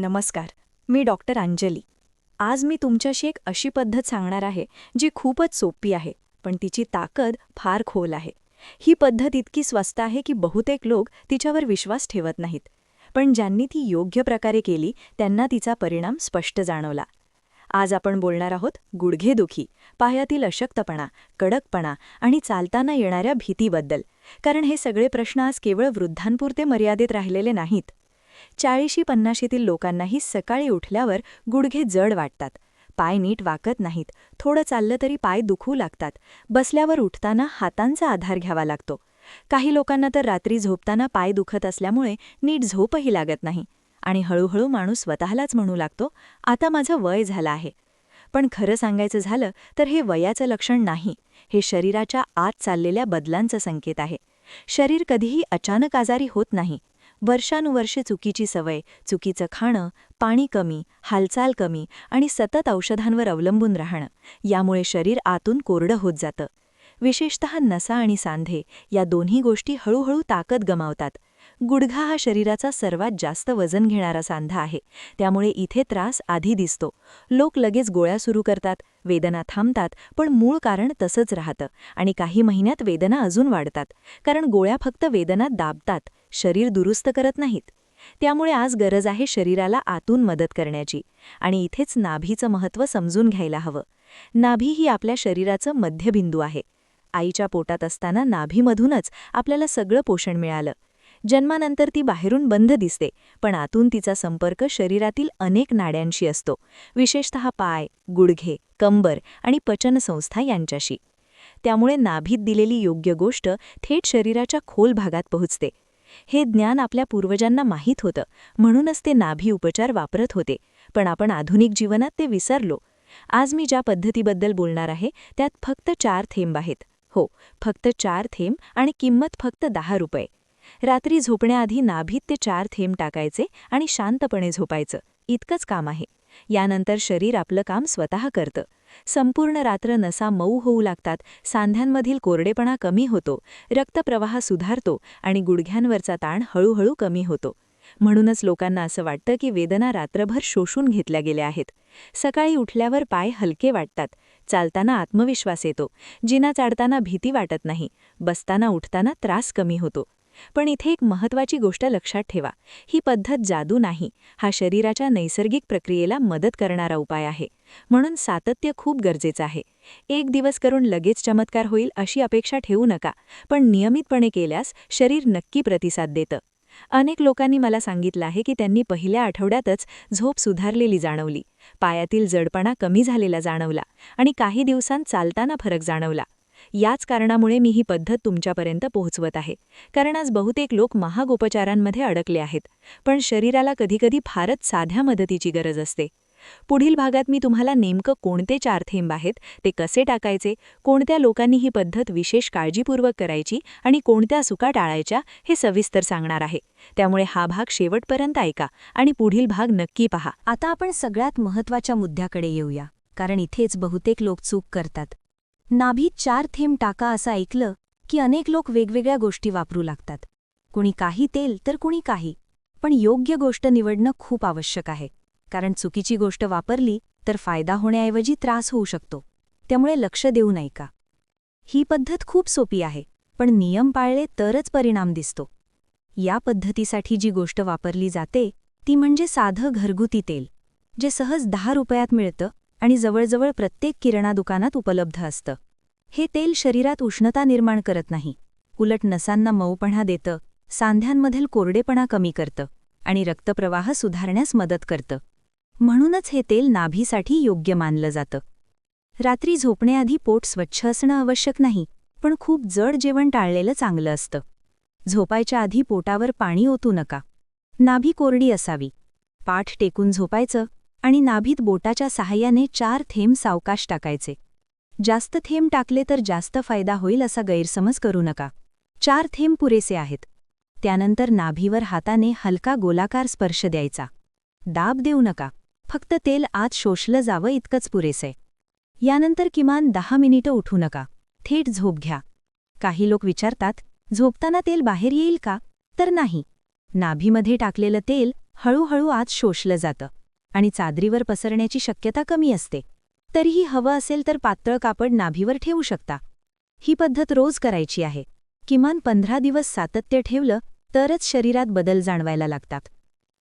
नमस्कार मी डॉक्टर अंजली. आज मी तुमच्याशी एक अशी पद्धत सांगणार आहे जी खूपच सोपी आहे पण तिची ताकद फार खोल आहे. ही पद्धत इतकी स्वस्त आहे की बहुतेक लोक तिच्यावर विश्वास ठेवत नाहीत. पण ज्यांनी ती योग्य प्रकारे केली त्यांना तिचा परिणाम स्पष्ट जाणवला. आज आपण बोलणार आहोत गुडघेदुखी पायातील अशक्तपणा कडकपणा आणि चालताना येणाऱ्या भीतीबद्दल. कारण हे सगळे प्रश्न आज केवळ वृद्धांपुरते मर्यादित राहिलेले नाहीत. चाळीशी पन्नाशीतील लोकांनाही सकाळी उठल्यावर गुडघे जड वाटतात. पाय नीट वाकत नाहीत. थोडं चाललं तरी पाय दुखू लागतात. बसल्यावर उठताना हातांचा आधार घ्यावा लागतो. काही लोकांना तर रात्री झोपताना पाय दुखत असल्यामुळे नीट झोपही लागत नाही. आणि हळूहळू माणूस स्वतःलाच म्हणू लागतो आता माझं वय झालं आहे. पण खरं सांगायचं झालं तर हे वयाचं लक्षण नाही. हे शरीराच्या आत चाललेल्या बदलांचं संकेत आहे. शरीर कधीही अचानक आजारी होत नाही. वर्षानुवर्षे चुकीची सवय चुकीचं खाणं पाणी कमी हालचाल कमी आणि सतत औषधांवर अवलंबून राहणं यामुळे शरीर आतून कोरडं होत जातं. विशेषत नसा आणि सांधे या दोन्ही गोष्टी हळूहळू ताकद गमावतात. गुडघा हा शरीराचा सर्वात जास्त वजन घेणारा सांधा आहे. त्यामुळे इथे त्रास आधी दिसतो. लोक लगेच गोळ्या सुरू करतात वेदना थांबतात पण मूळ कारण तसंच राहतं आणि काही महिन्यात वेदना अजून वाढतात. कारण गोळ्या फक्त वेदना दाबतात शरीर दुरुस्त करत नाहीत. त्यामुळे आज गरज आहे शरीराला आतून मदत करण्याची आणि इथेच नाभीचं महत्त्व समजून घ्यायला हवं. नाभी ही आपल्या शरीराचं मध्यबिंदू आहे. आईच्या पोटात असताना नाभीमधूनच आपल्याला सगळं पोषण मिळालं. जन्मानंतर ती बाहेरून बंद दिसते पण आतून तिचा संपर्क शरीरातील अनेक नाड्यांशी असतो विशेषतः पाय गुडघे कंबर आणि पचनसंस्था यांच्याशी. त्यामुळे नाभीत दिलेली योग्य गोष्ट थेट शरीराच्या खोल भागात पोहोचते. हे ज्ञान आपल्या पूर्वजांना माहीत होतं. म्हणूनच ते नाभी उपचार वापरत होते. पण आपण आधुनिक जीवनात ते विसरलो. आज मी ज्या पद्धतीबद्दल बोलणार आहे त्यात फक्त चार थेंब आहेत. हो फक्त चार थेंब आणि किंमत फक्त दहा रुपये. रात्री झोपण्याआधी नाभीत ते चार थेंब टाकायचे आणि शांतपणे झोपायचं. इतकंच काम आहे. यानंतर शरीर आपलं काम स्वतः करतं. संपूर्ण रात्र नसा मऊ होऊ लागतात सांध्यांमधील कोरडेपणा कमी होतो रक्तप्रवाह सुधारतो आणि गुडघ्यांवरचा ताण हळूहळू कमी होतो. म्हणूनच लोकांना असं वाटतं की वेदना रात्रभर शोषून घेतल्या गेल्या आहेत. सकाळी उठल्यावर पाय हलके वाटतात. चालताना आत्मविश्वास येतो. जिना चाडताना भीती वाटत नाही. बसताना उठताना त्रास कमी होतो. पण इथे एक महत्त्वाची गोष्ट लक्षात ठेवा ही पद्धत जादू नाही हा शरीराच्या नैसर्गिक प्रक्रियेला मदत करणारा उपाय आहे म्हणून सातत्य खूप गरजेचं आहे. एक दिवस करून लगेच चमत्कार होईल अशी अपेक्षा ठेवू नका पण नियमितपणे केल्यास शरीर नक्की प्रतिसाद देतं. अनेक लोकांनी मला सांगितलं आहे की त्यांनी पहिल्या आठवड्यातच झोप सुधारलेली जाणवली पायातील जडपणा कमी झालेला जाणवला आणि काही दिवसांत चालताना फरक जाणवला. याच कारणामुळे मी ही पद्धत तुमच्यापर्यंत पोहोचवत आहे. कारण आज बहुतेक लोक महाग उपचारांमध्ये अडकले आहेत. पण शरीराला कधीकधी फारच साध्या मदतीची गरज असते. पुढील भागात मी तुम्हाला नेमकं कोणते चार थेंब आहेत ते कसे टाकायचे कोणत्या लोकांनी ही पद्धत विशेष काळजीपूर्वक करायची आणि कोणत्या सुका टाळायच्या हे सविस्तर सांगणार आहे. त्यामुळे हा भाग शेवटपर्यंत ऐका आणि पुढील भाग नक्की पहा. आता आपण सगळ्यात महत्त्वाच्या मुद्द्याकडे येऊया. कारण इथेच बहुतेक लोक चूक करतात. नाभीत चार थेंब टाका असं ऐकलं की अनेक लोक वेगवेगळ्या गोष्टी वापरू लागतात. कुणी काही तेल तर कुणी काही. पण योग्य गोष्ट निवडणं खूप आवश्यक आहे. कारण चुकीची गोष्ट वापरली तर फायदा होण्याऐवजी त्रास होऊ शकतो. त्यामुळे लक्ष देऊ नये का ही पद्धत खूप सोपी आहे पण नियम पाळले तरच परिणाम दिसतो. या पद्धतीसाठी जी गोष्ट वापरली जाते ती म्हणजे साधं घरगुती तेल जे सहज दहा रुपयात मिळतं आणि जवळजवळ प्रत्येक किराणा दुकानात उपलब्ध असतं. हे तेल शरीरात उष्णता निर्माण करत नाही. उलट नसांना मऊपणा देतं सांध्यांमधील कोरडेपणा कमी करतं आणि रक्तप्रवाह सुधारण्यास मदत करतं. म्हणूनच हे तेल नाभीसाठी योग्य मानलं जातं. रात्री झोपण्याआधी पोट स्वच्छ असणं आवश्यक नाही पण खूप जड जेवण टाळलेलं चांगलं असतं. झोपायच्या आधी पोटावर पाणी ओतू नका. नाभी कोरडी असावी. पाठ टेकून झोपायचं आणि नाभीत बोटाच्या सहाय्याने चार थेंब सावकाश टाकायचे. जास्त थेंब टाकले तर जास्त फायदा होईल असा गैरसमज करू नका. चार थेंब पुरेसे आहेत. त्यानंतर नाभीवर हाताने हलका गोलाकार स्पर्श द्यायचा. दाब देऊ नका. फक्त तेल आत शोषलं जावं इतकंच पुरेसे. यानंतर किमान दहा मिनिटं उठू नका. थेट झोप घ्या. काही लोक विचारतात झोपताना तेल बाहेर येईल का? तर नाही. नाभीमध्ये टाकलेलं तेल हळूहळू आत शोषलं जातं. आणि चादरीवर पसरण्याची शक्यता कमी असते. तरीही हवं असेल तर पातळ कापड नाभीवर ठेवू शकता. ही पद्धत रोज करायची आहे. किमान पंधरा दिवस सातत्य ठेवलं तरच शरीरात बदल जाणवायला लागतात.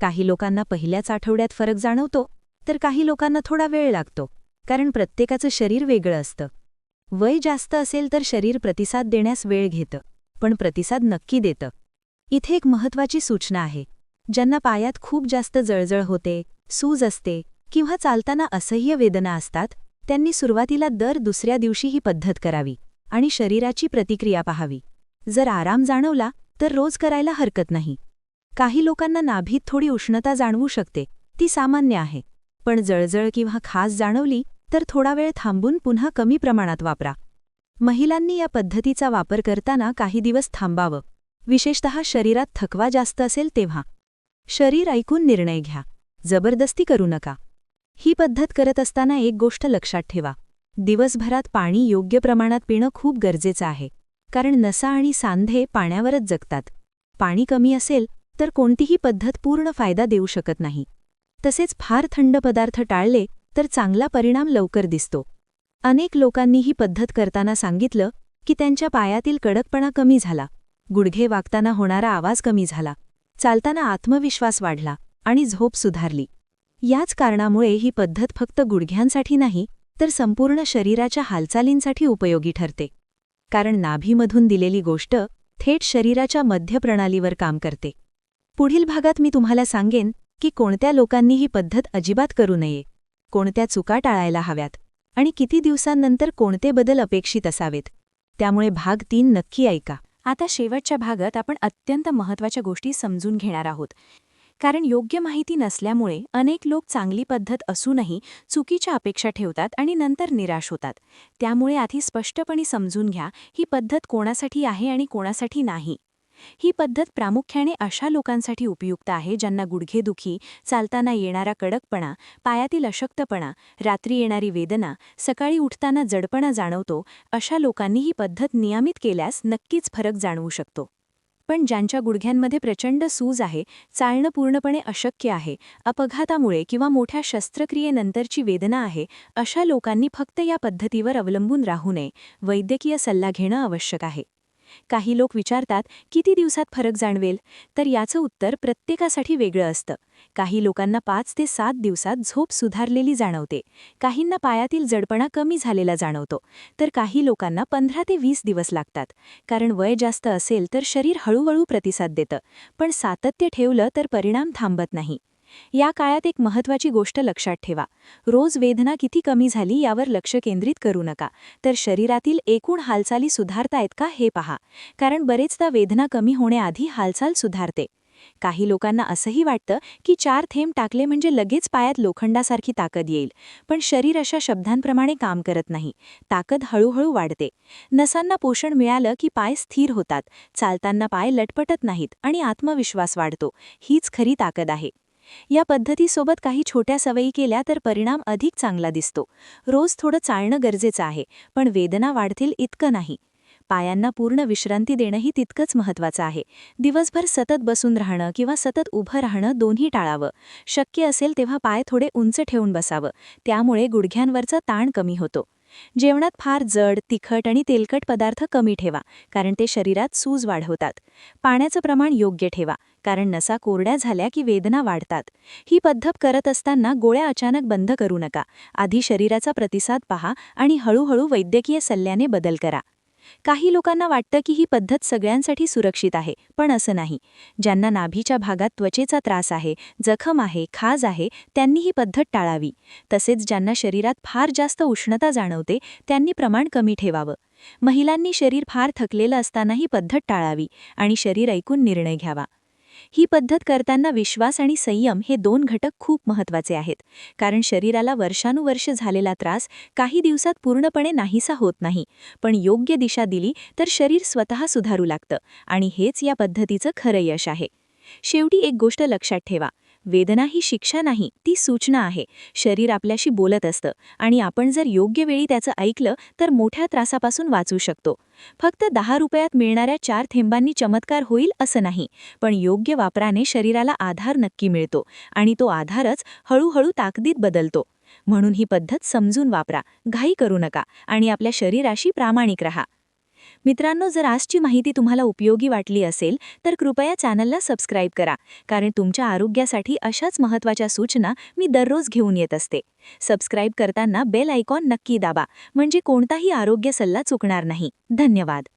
काही लोकांना पहिल्याच आठवड्यात फरक जाणवतो तर काही लोकांना थोडा वेळ लागतो कारण प्रत्येकाचं शरीर वेगळं असतं. वय जास्त असेल तर शरीर प्रतिसाद देण्यास वेळ घेतं पण प्रतिसाद नक्की देतं. इथे एक महत्वाची सूचना आहे. ज्यांना पायात खूप जास्त जळजळ होते सूज असते किंवा चालताना असह्य वेदना असतात त्यांनी सुरुवातीला दर दुसऱ्या दिवशी ही पद्धत करावी आणि शरीराची प्रतिक्रिया पाहावी. जर आराम जाणवला तर रोज करायला हरकत नाही. काही लोकांना नाभीत थोडी उष्णता जाणवू शकते ती सामान्य आहे. पण जळजळ किंवा खास जाणवली तर थोडा वेळ थांबून पुन्हा कमी प्रमाणात वापरा. महिलांनी या पद्धतीचा वापर करताना काही दिवस थांबावं. विशेषतः शरीरात थकवा जास्त असेल तेव्हा. शरीर ऐकून निर्णय घ्या. जबरदस्ती करू नका. ही पद्धत करत असताना एक गोष्ट लक्षात ठेवा. दिवसभरात पाणी योग्य प्रमाणात पिणं खूप गरजेचं आहे. कारण नसा आणि सांधे पाण्यावरच जगतात. पाणी कमी असेल तर कोणतीही पद्धत पूर्ण फायदा देऊ शकत नाही. तसेच फार थंड पदार्थ टाळले तर चांगला परिणाम लवकर दिसतो. अनेक लोकांनी ही पद्धत करताना सांगितलं की त्यांच्या पायातील कडकपणा कमी झाला. गुडघे वागताना होणारा आवाज कमी झाला. चालताना आत्मविश्वास वाढला. आणि झोप सुधारली. याच कारणामुळे ही पद्धत फक्त गुडघ्यांसाठी नाही तर संपूर्ण शरीराच्या हालचालींसाठी उपयोगी ठरते. कारण नाभीमधून दिलेली गोष्ट थेट शरीराच्या मध्यप्रणालीवर काम करते. पुढील भागात मी तुम्हाला सांगेन की कोणत्या लोकांनी ही पद्धत अजिबात करू नये कोणत्या चुका टाळायला हव्यात आणि किती दिवसांनंतर कोणते बदल अपेक्षित असावेत. त्यामुळे भाग तीन नक्की ऐका. आता शेवटच्या भागात आपण अत्यंत महत्त्वाच्या गोष्टी समजून घेणार आहोत. कारण योग्य माहिती नसल्यामुळे अनेक लोक चांगली पद्धत असूनही चुकीच्या अपेक्षा ठेवतात आणि नंतर निराश होतात. त्यामुळे आधी स्पष्टपणे समजून घ्या ही पद्धत कोणासाठी आहे आणि कोणासाठी नाही. ही पद्धत प्रामुख्याने अशा लोकांसाठी उपयुक्त आहे ज्यांना गुडघेदुखी चालताना येणारा कडकपणा पायातील अशक्तपणा रात्री येणारी वेदना सकाळी उठताना जडपणा जाणवतो अशा लोकांनी ही पद्धत नियमित केल्यास नक्कीच फरक जाणवू शकतो. पण ज्यांच्या गुडघ्यांमध्ये प्रचंड सूज आहे चालणं पूर्णपणे अशक्य आहे अपघातामुळे किंवा मोठ्या शस्त्रक्रियेनंतरची वेदना आहे अशा लोकांनी फक्त या पद्धतीवर अवलंबून राहू नये. वैद्यकीय सल्ला घेणं आवश्यक आहे. काही लोक विचारतात किती दिवसात फरक जाणवेल? तर याचं उत्तर प्रत्येकासाठी वेगळं असतं. काही लोकांना पाच ते सात दिवसात झोप सुधारलेली जाणवते. काहींना पायातील जडपणा कमी झालेला जाणवतो. तर काही लोकांना पंधरा ते वीस दिवस लागतात. कारण वय जास्त असेल तर शरीर हळूहळू प्रतिसाद देतं. पण सातत्य ठेवलं तर परिणाम थांबत नाही. या काळात एक महत्त्वाची गोष्ट लक्षात ठेवा. रोज वेदना किती कमी झाली यावर लक्ष केंद्रित करू नका. तर शरीरातील एकूण हालचाली सुधारतायत का हे पहा. कारण बरेचदा वेदना कमी होण्याआधी हालचाल सुधारते. काही लोकांना असंही वाटतं की चार थेंब टाकले म्हणजे लगेच पायात लोखंडासारखी ताकद येईल. पण शरीर अशा शब्दांप्रमाणे काम करत नाही. ताकद हळूहळू वाढते. नसांना पोषण मिळालं की पाय स्थिर होतात. चालताना पाय लटपटत नाहीत आणि आत्मविश्वास वाढतो. हीच खरी ताकद आहे. या पद्धतीसोबत काही छोट्या सवयी केल्या तर परिणाम अधिक चांगला दिसतो. रोज थोडं चालणं गरजेचं आहे पण वेदना वाढतील इतकं नाही. पायांना पूर्ण विश्रांती देणंही तितकंच महत्त्वाचं आहे. दिवसभर सतत बसून राहणं किंवा सतत उभं राहणं दोन्ही टाळावं. शक्य असेल तेव्हा पाय थोडे उंच ठेवून बसावं. त्यामुळे गुडघ्यांवरचा ताण कमी होतो. जेवणात फार जड तिखट आणि तेलकट पदार्थ कमी ठेवा कारण ते शरीरात सूज वाढवतात. पाण्याचं प्रमाण योग्य ठेवा कारण नसा कोरड्या झाल्या की वेदना वाढतात. ही पद्धत करत असताना गोळ्या अचानक बंद करू नका. आधी शरीराचा प्रतिसाद पहा आणि हळूहळू वैद्यकीय सल्ल्याने बदल करा. काही लोकांना वाटतं की ही पद्धत सगळ्यांसाठी सुरक्षित आहे पण असं नाही. ज्यांना नाभीच्या भागात त्वचेचा त्रास आहे जखम आहे खाज आहे त्यांनी ही पद्धत टाळावी. तसेच ज्यांना शरीरात फार जास्त उष्णता जाणवते त्यांनी प्रमाण कमी ठेवावं. महिलांनी शरीर फार थकलेलं असताना ही पद्धत टाळावी आणि शरीर ऐकून निर्णय घ्यावा. ही पद्धत करताना विश्वास आणि संयम हे दोन घटक खूप महत्त्वाचे आहेत. कारण शरीराला वर्षानुवर्ष झालेला त्रास काही दिवसात पूर्णपणे नाहीसा होत नाही. पण योग्य दिशा दिली तर शरीर स्वतः सुधारू लागतं आणि हेच या पद्धतीचं खरं यश आहे. शेवटी एक गोष्ट लक्षात ठेवा. वेदना ही शिक्षा नाही ती सूचना आहे. शरीर आपल्याशी बोलत असतं आणि आपण जर योग्य वेळी त्याचं ऐकलं तर मोठ्या त्रासापासून वाचू शकतो. फक्त दहा रुपयात मिळणाऱ्या चार थेंबांनी चमत्कार होईल असं नाही पण योग्य वापराने शरीराला आधार नक्की मिळतो आणि तो आधारच हळूहळू ताकदीत बदलतो. म्हणून ही पद्धत समजून वापरा घाई करू नका आणि आपल्या शरीराशी प्रामाणिक रहा. मित्रांनो जर आजची माहिती तुम्हाला उपयोगी वाटली असेल तर कृपया चॅनलला सबस्क्राईब करा कारण तुमच्या आरोग्यासाठी अशाच महत्त्वाच्या सूचना मी दररोज घेऊन येत असते. सबस्क्राईब करताना बेल आयकॉन नक्की दाबा म्हणजे कोणताही आरोग्य सल्ला चुकणार नाही. धन्यवाद.